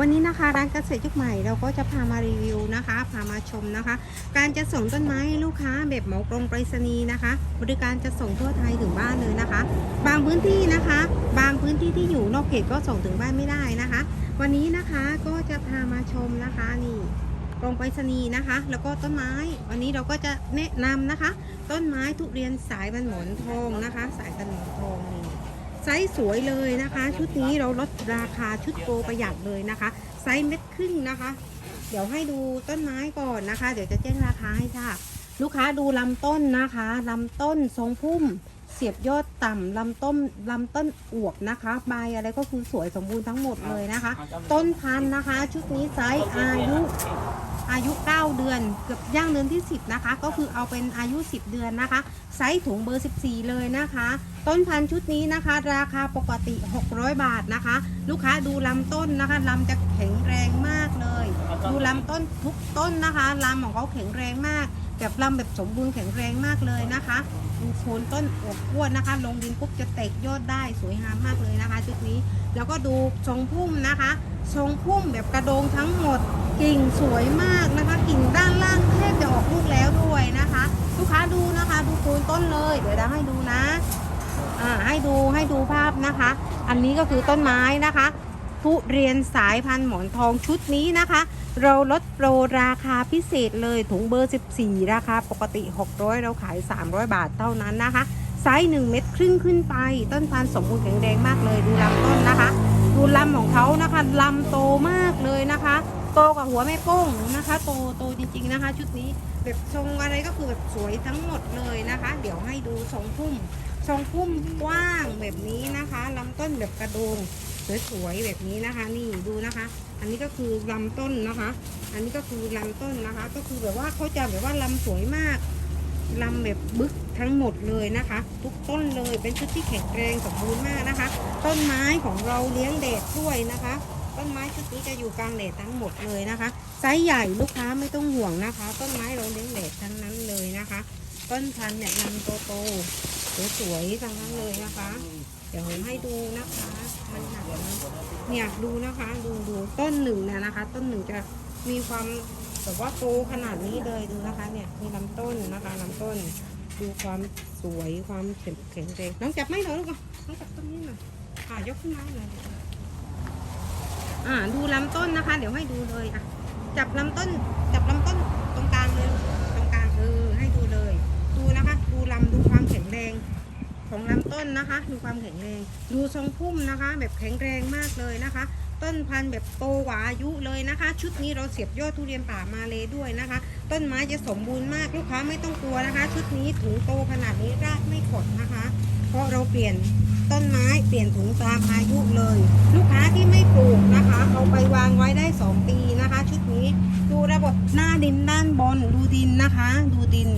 วันนี้นะคะร้านเกษตรยุคใหม่เราก็จะพามารีวิวนะคะ พามาชมนะคะ การจะส่งต้นไม้ลูกค้าแบบเหมากรงไปรษณีย์นะคะ บริการจะส่งทั่วไทยถึงบ้านเลยนะคะ บางพื้นที่นะคะ บางพื้นที่ที่อยู่นอกเขตก็ส่งถึงบ้านไม่ได้นะคะ วันนี้นะคะก็จะพามาชมนะคะนี่กรงไปรษณีย์นะคะ แล้วก็ต้นไม้ วันนี้เราก็จะแนะนำนะคะ ต้นไม้ทุเรียนสายบันหมอนทองนะคะ สายบันหมอนทองนี่ ซส์สวยเลยนะคะ ชุดนี้เราลดราคาชุดโปรประหยัดเลยนะคะ ไซส์เม็ดครึ่งนะคะ เดี๋ยวให้ดูต้นไม้ก่อนนะคะ เดี๋ยวจะแจ้งราคาให้ทราบลูกค้าดูลำต้นนะคะลำต้นทรงพุ่ม เสียบยอดต่ำลำต้นลำต้นอวบนะคะใบอะไรก็คือสวยสมบูรณ์ทั้งหมดเลยนะคะ ต้นพันธุ์นะคะ ชุดนี้ไซส์อายุ อายุ 9 เดือน เกือบย่างเดือนที่ 10 นะคะ ก็คือเอาเป็นอายุ 10 เดือนนะคะ ไซส์ถุงเบอร์ 14 เลยนะคะ ต้นพันธุ์ชุดนี้นะคะ ราคาปกติ 600 บาทนะคะ ลูกค้าดูลำต้นนะคะลำจะแข็งแรงมากเลย ดูลำต้นทุกต้นนะคะลำของเขาแข็งแรงมากแบบลำแบบสมบูรณ์แข็งแรงมากเลยนะคะดูโคนต้นอวบอ้วนนะคะ ลงดินปุ๊บจะเตกยอดได้สวยงามมากเลยนะคะ ชุดนี้ แล้วก็ดูทรงพุ่มนะคะ ทรงพุ่มแบบกระโดงทั้งหมด กิ่งสวยมากนะคะ กิ่งด้านล่างแทบจะออกลูกแล้วด้วยนะคะ ลูกค้าดูนะคะ ดูโคนต้นเลย เดี๋ยวเราให้ดูนะอ่าให้ดูให้ดูภาพนะคะ อันนี้ก็คือต้นไม้นะคะทุเรียนสายพันธุ์หมอนทองชุดนี้นะคะ เราลดโปรราคาพิเศษเลยถุงเบอร์ 14 ราคาปกติ 600 เราขาย 300 บาทเท่านั้นนะคะ ไซส์ 1 เม็ดครึ่งขึ้นไป ต้นพันธุ์สมบูรณ์แข็งแรงมากเลย ดูลำต้นนะคะ ดูลำของเขานะคะลำโตมากเลยนะคะ โตกว่าหัวแม่โป้งนะคะ โตโตจริงๆนะคะ ชุดนี้แบบทรงอะไรก็คือแบบสวยทั้งหมดเลยนะคะ เดี๋ยวให้ดูทรงพุ่มทรงพุ่มกว้างแบบนี้นะคะลำต้นแบบกระโดงสวยๆแบบนี้นะคะ นี่ดูนะคะ อันนี้ก็คือลำต้นนะคะ อันนี้ก็คือลำต้นนะคะ ก็คือแบบว่าเขาจะแบบว่าลำสวยมากลำแบบบึกทั้งหมดเลยนะคะ ทุกต้นเลยเป็นชุดที่แข็งแรงสมบูรณ์มากนะคะ ต้นไม้ของเราเลี้ยงแดดด้วยนะคะ ต้นไม้ชุดนี้จะอยู่กลางแดดทั้งหมดเลยนะคะไซส์ใหญ่ลูกค้าไม่ต้องห่วงนะคะ ต้นไม้เราเลี้ยงแดดทั้งนั้นเลยนะคะ ต้นพันธุ์เนี่ยลำโตๆสวยๆทั้งนั้นเลยนะคะ เดี๋ยวผมให้ดูนะคะ มันหนักเนี่ยดูนะคะดูดูต้นหนึ่งเนี่ยนะคะ ต้นหนึ่งจะมีความแบบว่าโตขนาดนี้เลยดูนะคะ เนี่ยมีลำต้นนะคะลำต้น ดูความสวยความแข็งแข็งแรงน้องจับไม่หน่อยลูกน้องจับต้นนี้หน่อยอ่ายกขึ้นมาหน่อย อ่าดูลำต้นนะคะ เดี๋ยวให้ดูเลยอะจับลำต้น จับลำต้นตรงกลางเลยตรงกลางเออให้ดูเลย ดูนะคะ ดูลำดูความแข็งแรง ของลำต้นนะคะ ดูความแข็งแรง ดูทรงพุ่มนะคะ แบบแข็งแรงมากเลยนะคะ ต้นพันธุ์แบบโตกว่าอายุเลยนะคะ ชุดนี้เราเสียบยอดทุเรียนป่ามาเลยด้วยนะคะ ต้นไม้จะสมบูรณ์มากลูกค้าไม่ต้องกลัวนะคะ ชุดนี้ถุงโตขนาดนี้รากไม่ขดนะคะ เพราะเราเปลี่ยนต้นไม้เปลี่ยนถุงตามอายุเลย ลูกค้าที่ไม่ปลูกนะคะ เอาไปวางไว้ได้ 2 ปีนะคะ ชุดนี้ดูระบบหน้าดินด้านบนดูดินนะคะ ดูดิน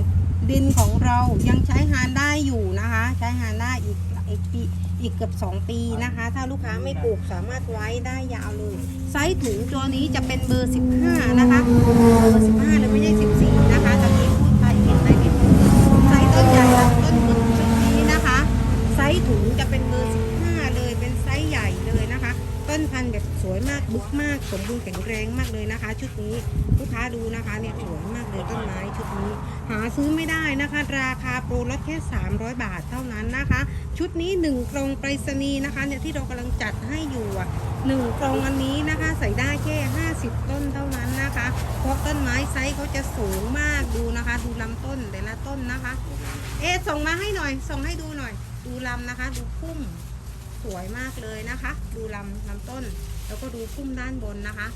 ดินของเรายังใช้งานได้อยู่นะคะ ใช้งานได้อีกอีกปีอีกเกือบ 2 ปีนะคะ ถ้าลูกค้าไม่ปลูกสามารถไว้ได้ยาวเลยไซส์ถุงตัวนี้จะเป็นเบอร์ 15 นะคะเบอร์15เลยไม่ใช่14 ต้นพันธุ์แบบสวยมากบึกมาก สมบูรณ์แข็งแรงมากเลยนะคะ ชุดนี้ลูกค้าดูนะคะเนี่ยสวยมากเลยต้นไม้ชุดนี้ หาซื้อไม่ได้นะคะ ราคาโปรลดแค่ 300 บาทเท่านั้นนะคะ ชุดนี้1กรงไปรษณีย์นะคะเนี่ยที่เรากำลังจัดให้อยู่หนึ่งกรงอันนี้นะคะ ใส่ได้แค่ 50 ต้นเท่านั้นนะคะ เพราะต้นไม้ไซส์เขาจะสูงมากดูนะคะ ดูลำต้นแต่ละต้นนะคะ เอส่งมาให้หน่อย ส่งให้ดูหน่อย ดูลำนะคะ ดูพุ่ม สวยมากเลยนะคะ ดูลำลำต้น แล้วก็ดูพุ่มด้านบนนะคะ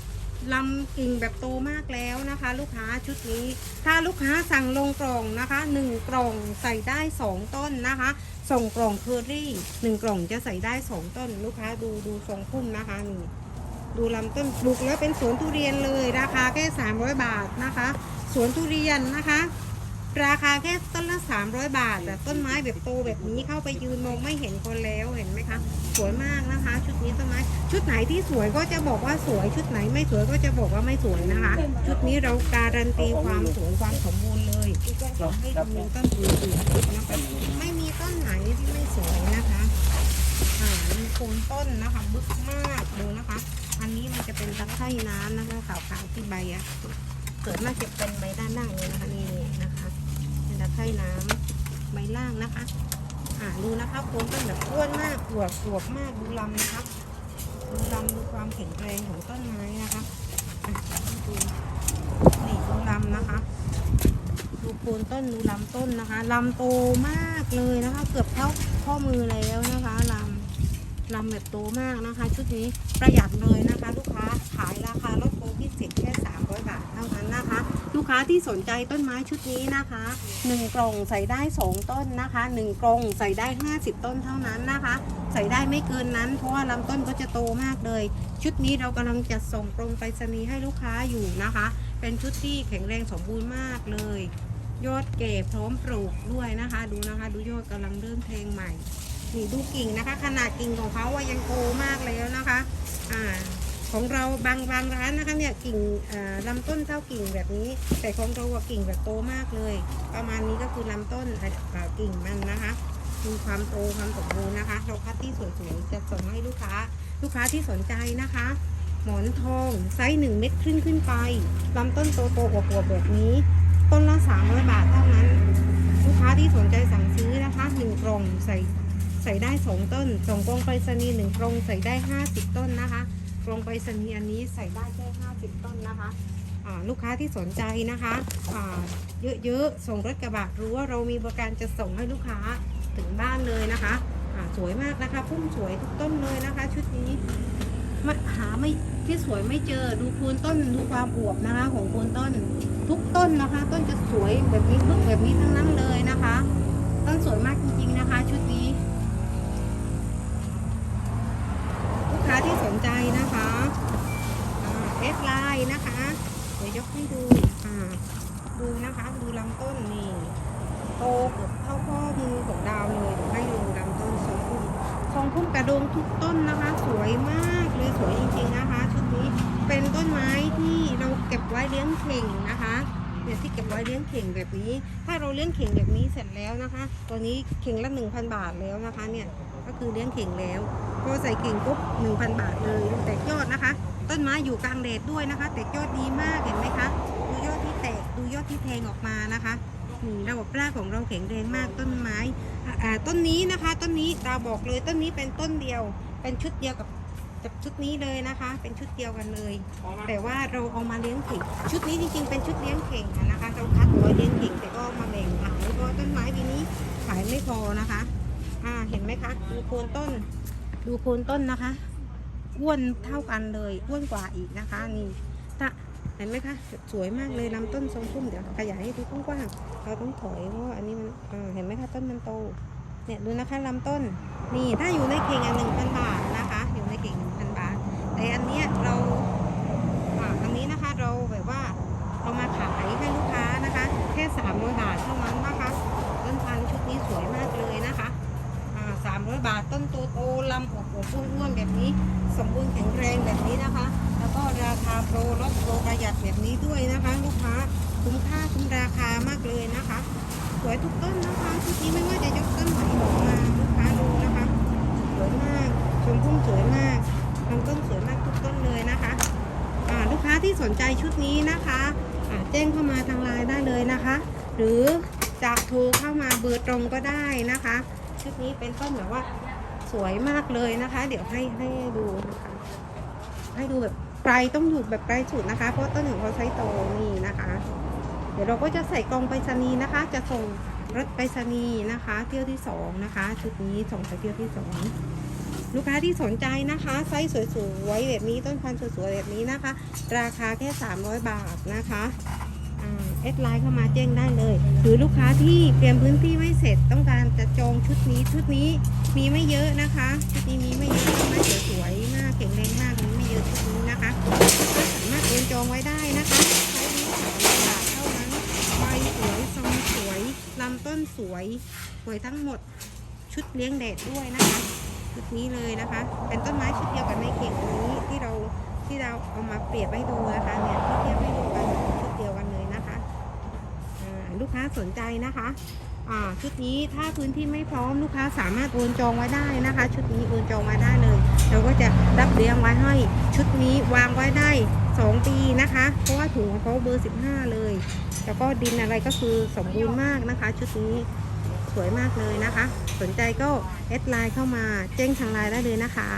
ลำกิ่งแบบโตมากแล้วนะคะ ลูกค้าชุดนี้ ถ้าลูกค้าสั่งลงกล่องนะคะหนึ่งกล่องใส่ได้สองต้นนะคะ ส่งกล่องเคอรี่หนึ่งกล่องจะใส่ได้สองต้น ลูกค้าดูดูทรงพุ่มนะคะนี่ดูลำต้นปลูกแล้วเป็นสวนทุเรียนเลยราคาแค่ 300 บาทนะคะ สวนทุเรียนนะคะ ราคาแค่ต้นละ 300 บาทแต่ต้นไม้แบบโตแบบนี้เข้าไปยืนมองไม่เห็นคนแล้วเห็นไหมคะสวยมากนะคะ ชุดนี้ต้นไม้ชุดไหนที่สวยก็จะบอกว่าสวยชุดไหนไม่สวยก็จะบอกว่าไม่สวยนะคะ ชุดนี้เราการันตีความสวยความสมบูรณ์เลยเราให้ดูต้นอื่นๆนะคะไม่มีต้นไหนที่ไม่สวยนะคะอ่ามีโคนต้นนะคะบึกมากดูนะคะ อันนี้มันจะเป็นตะไคร่น้ำนะคะขาวๆที่ใบอะส่วนมากจะเป็นใบด้านล่างเลยนะคะนี่ะไคร่น้ำใบล่างนะคะ อ่าดูนะคะโคนต้นแบบอ้วนมากอวบอวบมากดูลำนะคะดูลำดูความแข็งแรงของต้นไม้นะคะดูนี่ดูลำนะคะ ดูโคนต้นดูลำต้นนะคะลำโตมากเลยนะคะ เกือบเท่าข้อมือแล้วนะคะลำลำแบบโตมากนะคะ ชุดนี้ประหยัดเลยนะคะ ลูกค้าขายราคาลดโปรพิเศษแค่300บาทเท่านั้นนะคะ ลูกค้าที่สนใจต้นไม้ชุดนี้นะคะหนึ่งกล่องใส่ได้สองต้นนะคะหนึ่งกล่องใส่ได้ 50 ต้นเท่านั้นนะคะ ใส่ได้ไม่เกินนั้น เพราะว่าลำต้นก็จะโตมากเลย ชุดนี้เรากำลังจะส่งกรมไปรษณีย์ให้ลูกค้าอยู่นะคะ เป็นชุดที่แข็งแรงสมบูรณ์มากเลยยอดเก็บพร้อมปลูกด้วยนะคะ ดูนะคะ ดูยอดกำลังเริ่มแทงใหม่ นี่ดูกิ่งนะคะ ขนาดกิ่งของเขาว่ายังโตมากแล้วนะคะอ่าของเราบางบางร้านนะคะเนี่ยกิ่งอ่าลำต้นเท่ากิ่งแบบนี้ แต่ของเราว่ากิ่งแบบโตมากเลย ประมาณนี้ก็คือลำต้นกิ่งมันนะคะมีความโตความสมบูรณ์นะคะเราคัดที่สวยๆจะส่งให้ลูกค้า ลูกค้าที่สนใจนะคะ หมอนทองไซส์หนึ่งเม็ดครึ่งขึ้นไปลำต้นโตๆอวบๆแบบนี้ ต้นละ300บาทเท่านั้น ลูกค้าที่สนใจสั่งซื้อนะคะหนึ่งกล่องใส่ ใส่ได้สองต้นสองกลองไปรษณีย์หนึ่งกลองใส่ได้ 50 ต้นนะคะกลองไปรษณีย์อันนี้ใส่ได้แค่ 50 ต้นนะคะลูกค้าที่สนใจนะคะเยอะๆ ส่งรถกระบะรู้ว่าเรามีบริการจะส่งให้ลูกค้าถึงบ้านเลยนะคะสวยมากนะคะ พุ่มสวยทุกต้นเลยนะคะ ชุดนี้มาหาไม่ที่สวยไม่เจอดูโคูนต้นดูความอวบนะคะ ของโคูนต้นทุกต้นนะคะ ต้นจะสวยแบบนี้บึกแบบนี้ทั้งนั้นเลยนะคะ ต้นสวยมากจริงๆนะคะ ชุดนี้ ใจนะคะเอสไลน์นะคะ เดี๋ยวยกให้ดูอ่าดูนะคะดูลำต้นนี่โตเกือบเท่าข้อมือของดาวเลยเดี๋ยวให้ดูลำต้นทรงพุ่มทรงพุ่มกระโดงทุกต้นนะคะ สวยมากเลยสวยจริงๆนะคะชุดนี้เป็นต้นไม้ที่เราเก็บไว้เลี้ยงเข่งนะคะเนี่ยที่เก็บไว้เลี้ยงเข่งแบบนี้ ถ้าเราเลี้ยงเข่งแบบนี้เสร็จแล้วนะคะ ตัวนี้เข่งละ1,000บาทแล้วนะคะเนี่ย ก็คือเลี้ยงเข่งแล้วพอใส่เข่งปุ๊บ1,000 บาทเลยดูแตกยอดนะคะ ต้นไม้อยู่กลางแดดด้วยนะคะ แตกยอดดีมากเห็นไหมคะดูยอดที่แตกดูยอดที่แทงออกมานะคะนี่ระบบรากของเราแข็งแรงมากต้นไม้ต้นนี้นะคะ ต้นนี้ดาวบอกเลยต้นนี้เป็นต้นเดียว เป็นชุดเดียวกับกับชุดนี้เลยนะคะ เป็นชุดเดียวกันเลย แต่ว่าเราเอามาเลี้ยงเข่ง ชุดนี้จริงๆเป็นชุดเลี้ยงเข่งนะคะเราคัดเอาไว้เลี้ยงเข่งแต่ก็มาแบ่งขายเพราะต้นไม้ปีนี้ขายไม่พอนะคะ อ่าเห็นไหมคะ ดูโคนต้น ดูโคนต้นนะคะอ้วนเท่ากันเลยอ้วนกว่าอีกนะคะ นี่ถ้าเห็นไหมคะ สวยมากเลยลำต้นทรงพุ่มเดี๋ยวขยายให้ดูกว้างๆเราต้องถอยเพราะอันนี้มันอ่าเห็นไหมคะต้นมันโตเนี่ยดูนะคะลำต้นนี่ถ้าอยู่ในเข่งอันหนึ่งพันบาทนะคะ อยู่ในเข่งหนึ่งพันบาทแต่อันเนี้ยเราอันนี้นะคะเราแบบว่าเรามาขายให้ลูกค้านะคะ แค่สามร้อยบาทเท่านั้นนะคะ ต้นพันธุ์ชุดนี้สวยมากเลยนะคะอ่าสามร้อยบาทต้นโตโตๆลำ อ้วนๆแบบนี้ สมบูรณ์แข็งแรงแบบนี้นะคะ แล้วก็ราคาโปรลดโปรประหยัดแบบนี้ด้วยนะคะ ลูกค้าคุ้มค่าคุ้มราคามากเลยนะคะ สวยทุกต้นนะคะชุดนี้ไม่ว่าจะยกต้นไหนออกมาลูกค้าดูนะคะสวยมากชมพุ่มสวยมากลำต้นสวยมากทุกต้นเลยนะคะลูกค้าที่สนใจชุดนี้นะคะแจ้งเข้ามาทางไลน์ได้เลยนะคะ หรือจะโทรเข้ามาเบอร์ตรงก็ได้นะคะ ชุดนี้เป็นต้นแบบว่า สวยมากเลยนะคะ เดี๋ยวให้ให้ดูนะคะให้ดูแบบไกลต้องอยู่แบบไกลสุดนะคะ เพราะต้นของเขาใช้โตนี่นะคะ เดี๋ยวเราก็จะใส่กล่องไปรษณีย์นะคะ จะส่งรถไปรษณีย์นะคะ เที่ยวที่สองนะคะชุดนี้ส่งไปเที่ยวที่สองลูกค้าที่สนใจนะคะไซส์สวยๆแบบนี้ต้นพันธุ์สวยๆแบบนี้นะคะ ราคาแค่ 300 บาทนะคะอ่าแอดไลน์เข้ามาแจ้งได้เลย หรือลูกค้าที่เตรียมพื้นที่ไม่เสร็จต้องการจะจองชุดนี้ชุดนี้ มีไม่เยอะนะคะชุดนี้มีไม่เยอะต้นไม้สวยๆมากแข็งแรงมากมีไม่เยอะชุดนี้นะคะก็สามารถโอนจองไว้ได้นะคะไซส์นี้300บาทเท่านั้นใบสวยทรงสวยลำต้นสวยสวยทั้งหมดชุดเลี้ยงแดดด้วยนะคะชุดนี้เลยนะคะ เป็นต้นไม้ชุดเดียวกันในเข่งอันนี้ที่เราที่เราเอามาเปรียบให้ดูนะคะเนี่ยที่เทียบให้ดูกันชุดเดียวกันเลยนะคะลูกค้าสนใจนะคะ ชุดนี้ถ้าพื้นที่ไม่พร้อมลูกค้าสามารถโอนจองไว้ได้นะคะ ชุดนี้โอนจองไว้ได้เลยเราก็จะรับเลี้ยงไว้ให้ชุดนี้วางไว้ได้ 2 ปีนะคะ เพราะว่าถุงของเขาเบอร์ 15 เลย แล้วก็ดินอะไรก็คือสมบูรณ์มากนะคะ ชุดนี้สวยมากเลยนะคะ สนใจก็แอดไลน์เข้ามาแจ้งทางไลน์ได้เลยนะคะ